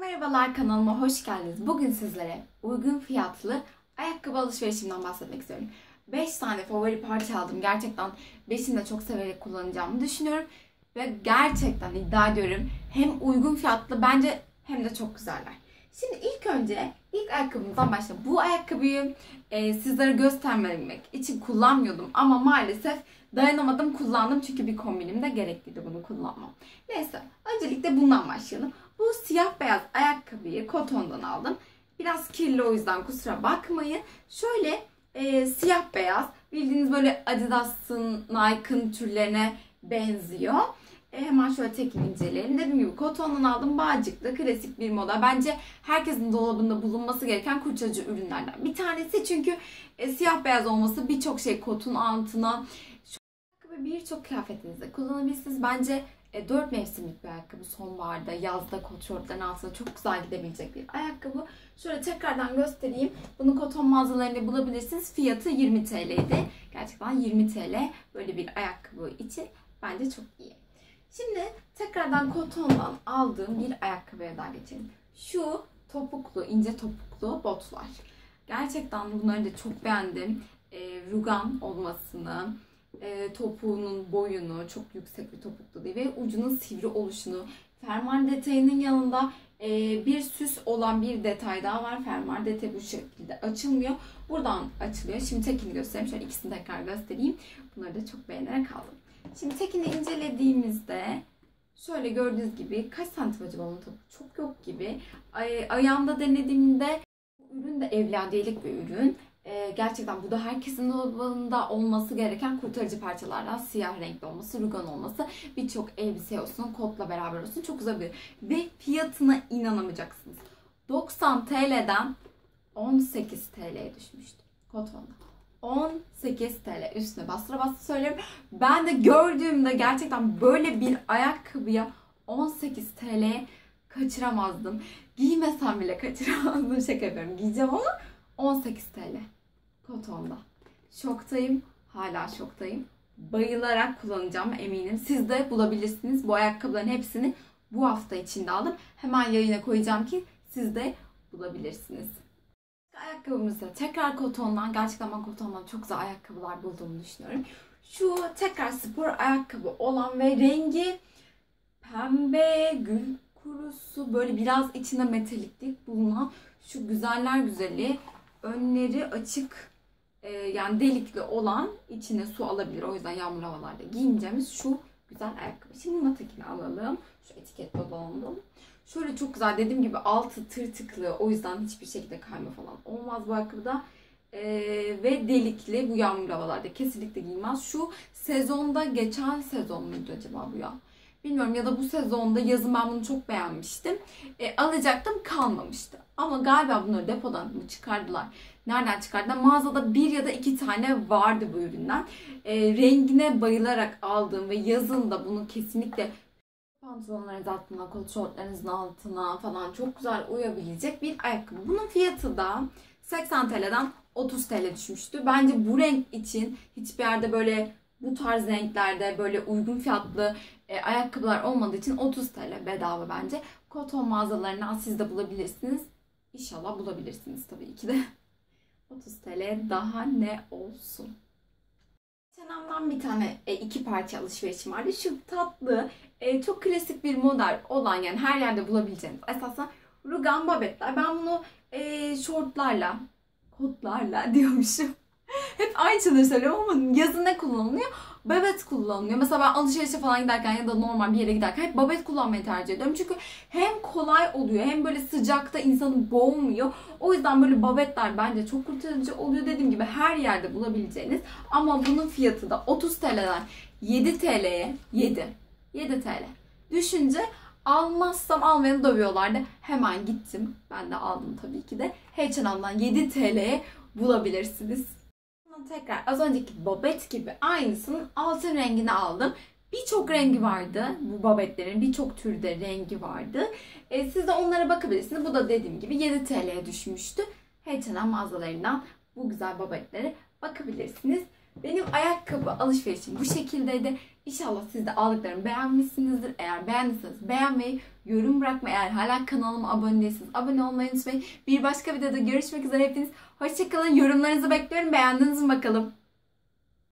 Merhabalar kanalıma hoş geldiniz. Bugün sizlere uygun fiyatlı ayakkabı alışverişimden bahsetmek istiyorum. 5 tane favori parça aldım. Gerçekten 5'ini de çok severek kullanacağımı düşünüyorum. Ve gerçekten iddia ediyorum hem uygun fiyatlı bence hem de çok güzeller. Şimdi ilk önce ilk ayakkabımızdan başlayalım. Bu ayakkabıyı e, sizlere göstermemek için kullanmıyordum ama maalesef dayanamadım kullandım çünkü bir kombinimde gerekliydi bunu kullanmam. Neyse öncelikle bundan başlayalım. Bu siyah beyaz ayakkabıyı kotondan aldım. Biraz kirli o yüzden kusura bakmayın. Şöyle e, siyah beyaz bildiğiniz böyle Adidas'ın, Nike'ın türlerine benziyor. E, hemen şöyle tekini inceleyelim. Dediğim gibi kotondan aldım. Bağcıklı, klasik bir moda. Bence herkesin dolabında bulunması gereken kurtarıcı ürünlerden bir tanesi. Çünkü e, siyah beyaz olması birçok şey kotun altına. Birçok kıyafetinizde kullanabilirsiniz. Bence e, 4 mevsimlik bir ayakkabı. Sonbaharda, yazda kot şortların altına çok güzel gidebilecek bir ayakkabı. Şöyle tekrardan göstereyim. Bunu koton mağazalarında bulabilirsiniz. Fiyatı 20 TL'ydi. Gerçekten 20 TL böyle bir ayakkabı için bence çok iyi. Şimdi tekrardan kotondan aldığım bir ayakkabıya daha geçelim. Şu topuklu, ince topuklu botlar. Gerçekten bunları da çok beğendim. E, rugan olmasını, e, topuğunun boyunu çok yüksek bir topuklu değil ve ucunun sivri oluşunu, fermuar detayının yanında e, bir süs olan bir detay daha var. Fermuar detayı bu şekilde açılmıyor. Buradan açılıyor. Şimdi tekini göstereyim. Şöyle ikisini tekrar göstereyim. Bunları da çok beğenerek aldım. Şimdi tekini incelediğimizde şöyle gördüğünüz gibi kaç santim acaba onun tabi çok yok gibi. Ay, ayağımda denediğimde ürün de evladiyelik bir ürün. Ee, gerçekten bu da herkesin dolabında olması gereken kurtarıcı parçalardan siyah renkli olması, rugan olması, birçok elbise olsun, kotla beraber olsun çok güzel bir ve fiyatına inanamayacaksınız. 90 TL'den 18 TL'ye düşmüştü kotonda. 18 TL üstüne bastıra bastıra söylüyorum. Ben de gördüğümde gerçekten böyle bir ayakkabıya 18 TL kaçıramazdım. Giymesem bile kaçıramazdım. Şaka yapıyorum. Giyeceğim ama 18 TL. Kotonda. Şoktayım. Hala şoktayım. Bayılarak kullanacağım eminim. Siz de bulabilirsiniz. Bu ayakkabıların hepsini bu hafta içinde aldım. Hemen yayına koyacağım ki siz de bulabilirsiniz. Ayakkabımızda tekrar kotondan, gerçekten ben kotondan çok güzel ayakkabılar bulduğumu düşünüyorum. Şu tekrar spor ayakkabı olan ve rengi pembe, gül kurusu, böyle biraz içinde metaliklik bulunan şu güzeller güzeli, önleri açık e, yani delikli olan içine su alabilir. O yüzden yağmur havalarda giyineceğimiz şu güzel ayakkabı. Şimdi matakini alalım. Şu etiketle dolanalım. Şöyle çok güzel dediğim gibi altı tırtıklı o yüzden hiçbir şekilde kayma falan olmaz bu ayakkabıda. Ee, ve delikli bu yağmur havalarda kesinlikle giymez. Şu sezonda geçen sezon muydu acaba bu ya? Bilmiyorum ya da bu sezonda yazın ben bunu çok beğenmiştim. E, alacaktım kalmamıştı. Ama galiba bunları depodan mı çıkardılar? Nereden çıkardılar? Mağazada bir ya da iki tane vardı bu üründen. E, rengine bayılarak aldığım ve yazın da bunu kesinlikle pantolonlarınız altına, kol şortlarınızın altına falan çok güzel uyabilecek bir ayakkabı. Bunun fiyatı da 80 TL'den 30 TL düşmüştü. Bence bu renk için hiçbir yerde böyle bu tarz renklerde böyle uygun fiyatlı e, ayakkabılar olmadığı için 30 TL bedava bence. Koton mağazalarından siz de bulabilirsiniz. İnşallah bulabilirsiniz tabii ki de. 30 TL daha ne olsun. Çenemden bir tane e, iki parça alışverişim vardı. Şu tatlı, e, çok klasik bir model olan yani her yerde bulabileceğiniz esasında rugan babetler. Ben bunu e, şortlarla, kotlarla diyormuşum. Hep aynı şeyleri söylüyorum ama yazın ne kullanılıyor? Babet kullanılıyor. Mesela ben alışverişe falan giderken ya da normal bir yere giderken hep babet kullanmayı tercih ediyorum. Çünkü hem kolay oluyor hem böyle sıcakta insanı boğmuyor. O yüzden böyle babetler bence çok kurtarıcı oluyor. Dediğim gibi her yerde bulabileceğiniz. Ama bunun fiyatı da 30 TL'den 7 TL'ye 7. 7 TL. Düşünce almazsam almayanı dövüyorlardı. Hemen gittim. Ben de aldım tabii ki de. H&M'dan 7 TL'ye bulabilirsiniz tekrar az önceki babet gibi aynısının altın rengini aldım. Birçok rengi vardı bu babetlerin. Birçok türde rengi vardı. E, siz de onlara bakabilirsiniz. Bu da dediğim gibi 7 TL'ye düşmüştü. H&M mağazalarından bu güzel babetlere bakabilirsiniz. Benim ayakkabı alışverişim bu şekildeydi. İnşallah siz de aldıklarımı beğenmişsinizdir. Eğer beğendiyseniz beğenmeyi, yorum bırakmayı, eğer hala kanalıma abone değilseniz abone olmayı unutmayın. Bir başka videoda görüşmek üzere hepiniz. Hoşçakalın. Yorumlarınızı bekliyorum. Beğendiniz mi bakalım?